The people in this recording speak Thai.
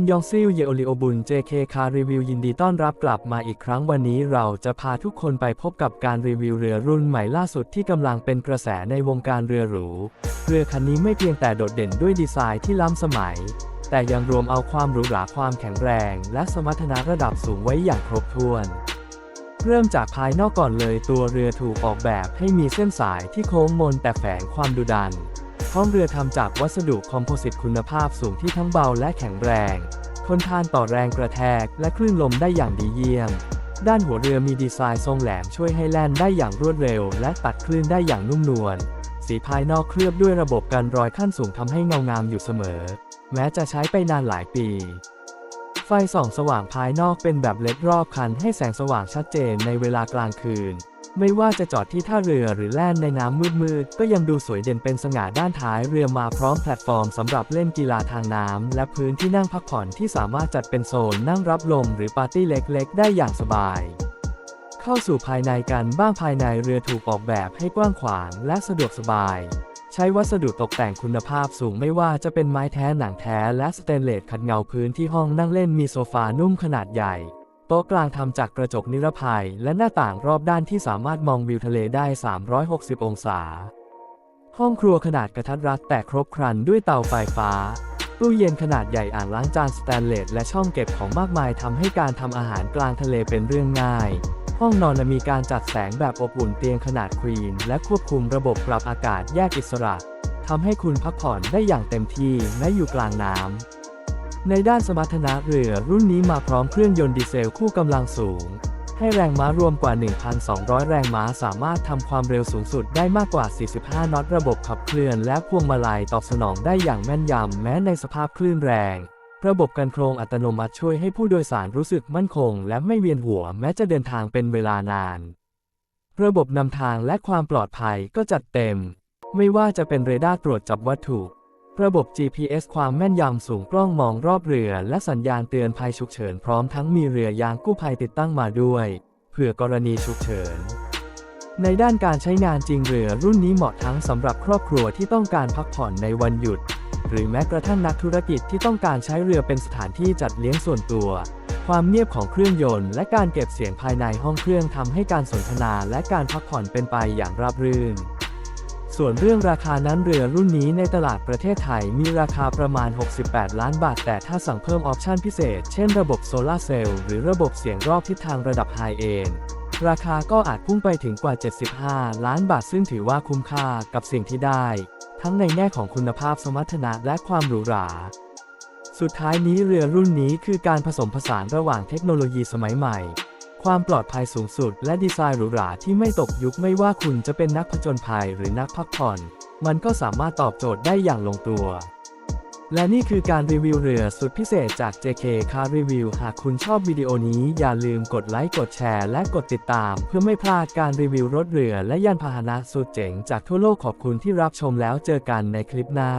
นยองซิลเยโอลิโอบุน JK คารีวิวยินดีต้อนรับกลับมาอีกครั้งวันนี้เราจะพาทุกคนไปพบกับการรีวิวเรือรุ่นใหม่ล่าสุดที่กำลังเป็นกระแสในวงการเรือหรู เรือคันนี้ไม่เพียงแต่โดดเด่นด้วยดีไซน์ที่ล้ำสมัย แต่ยังรวมเอาความหรูหราความแข็งแรง และสมรรถนะระดับสูงไว้อย่างครบถ้วน เริ่มจากภายนอกก่อนเลยตัวเรือถูกออกแบบให้มีเส้นสายที่โค้งมนแต่แฝงความดุดัน ท้องเรือทำจากวัสดุคอมโพสิตคุณภาพสูงที่ทั้งเบาและแข็งแรง ทนทานต่อแรงกระแทกและคลื่นลมได้อย่างดีเยี่ยม ด้านหัวเรือมีดีไซน์ทรงแหลมช่วยให้แล่นได้อย่างรวดเร็ว และตัดคลื่นได้อย่างนุ่มนวล สีภายนอกเคลือบด้วยระบบกันรอยขั้นสูงทำให้เงางามอยู่เสมอ แม้จะใช้ไปนานหลายปี ไฟส่องสว่างภายนอกเป็นแบบเล็ดรอบคันให้แสงสว่างชัดเจนในเวลากลางคืน ไม่ว่าจะจอดที่ท่าเรือหรือแล่นในน้ำมืดๆ ก็ยังดูสวยเด่นเป็นสง่าด้านท้ายเรือมาพร้อมแพลตฟอร์มสำหรับเล่นกีฬาทางน้ำ และพื้นที่นั่งพักผ่อนที่สามารถจัดเป็นโซนนั่งรับลมหรือปาร์ตี้เล็กๆ ได้อย่างสบาย เข้าสู่ภายในกันบ้างภายในเรือถูกออกแบบให้กว้างขวางและสะดวกสบาย ใช้วัสดุตกแต่งคุณภาพสูงไม่ว่าจะเป็นไม้แท้หนังแท้และสเตนเลสขัดเงาพื้นที่ห้องนั่งเล่นมีโซฟานุ่มขนาดใหญ่ โต๊ะกลางทำจากกระจกนิรภัย และหน้าต่างรอบด้านที่สามารถมองวิวทะเลได้ 360 องศา ห้องครัวขนาดกระทัดรัดแต่ครบครันด้วยเตาไฟฟ้า ตู้เย็นขนาดใหญ่อ่างล้างจานสแตนเลสและช่องเก็บของมากมายทำให้การทำอาหารกลางทะเลเป็นเรื่องง่าย ห้องนอนมีการจัดแสงแบบอบอุ่นเตียงขนาดควีนและควบคุมระบบปรับอากาศแยกอิสระทำให้คุณพักผ่อนได้อย่างเต็มที่แม้อยู่กลางน้ำ ในด้านสมรรถนะเรือรุ่นนี้มาพร้อมเครื่องยนต์ดีเซลคู่กำลังสูง ให้แรงม้ารวมกว่า 1,200 แรงม้าสามารถทำความเร็วสูงสุดได้มากกว่า 45น็อตระบบขับเคลื่อนและพวงมาลัยตอบสนองได้อย่างแม่นยำแม้ในสภาพคลื่นแรง ระบบการโครงอัตโนมัติช่วยให้ผู้โดยสารรู้สึกมั่นคง และไม่เวียนหัวแม้จะเดินทางเป็นเวลานาน ระบบนำทางและความปลอดภัยก็จัดเต็ม ไม่ว่าจะเป็นเรดาร์ตรวจจับวัตถุ ระบบ GPS ความแม่นยำสูงกล้องมองรอบเรือ และสัญญาณเตือนภัยฉุกเฉินพร้อมทั้งมีเรือยางกู้ภัยติดตั้งมาด้วยเผื่อกรณีฉุกเฉิน ในด้านการใช้งานจริงเรือรุ่นนี้เหมาะทั้งสำหรับครอบครัวที่ต้องการพักผ่อนในวันหยุด หรือแม้กระทั่งนักธุรกิจที่ต้องการใช้เรือเป็นสถานที่จัดเลี้ยงส่วนตัว ความเงียบของเครื่องยนต์และการเก็บเสียงภายในห้องเครื่องทำให้การสนทนาและการพักผ่อนเป็นไปอย่างราบรื่น ส่วนเรื่องราคานั้นเรือรุ่นนี้ในตลาดประเทศไทยมีราคาประมาณ 68 ล้านบาท แต่ถ้าสั่งเพิ่มออปชันพิเศษ เช่นระบบโซลาร์เซลล์หรือระบบเสียงรอบทิศทางระดับไฮเอนราคาก็อาจพุ่งไปถึงกว่า 75 ล้านบาท ซึ่งถือว่าคุ้มค่ากับสิ่งที่ได้ ทั้งในแง่ของคุณภาพสมรรถนะและความหรูหรา สุดท้ายนี้เรือรุ่นนี้คือการผสมผสานระหว่างเทคโนโลยีสมัยใหม่ ความปลอดภัยสูงสุด และดีไซน์หรูหราที่ไม่ตกยุคไม่ว่าคุณจะเป็นนักผจญภัยหรือนักพักผ่อน มันก็สามารถตอบโจทย์ได้อย่างลงตัว และนี่คือการรีวิวเรือสุดพิเศษจาก JK Car Review หากคุณชอบวิดีโอนี้อย่าลืมกดไลค์กดแชร์และกดติดตาม เพื่อไม่พลาดการรีวิวรถเรือและยานพาหนะสุดเจ๋งจากทั่วโลกขอบคุณที่รับชมแล้วเจอกันในคลิปหน้า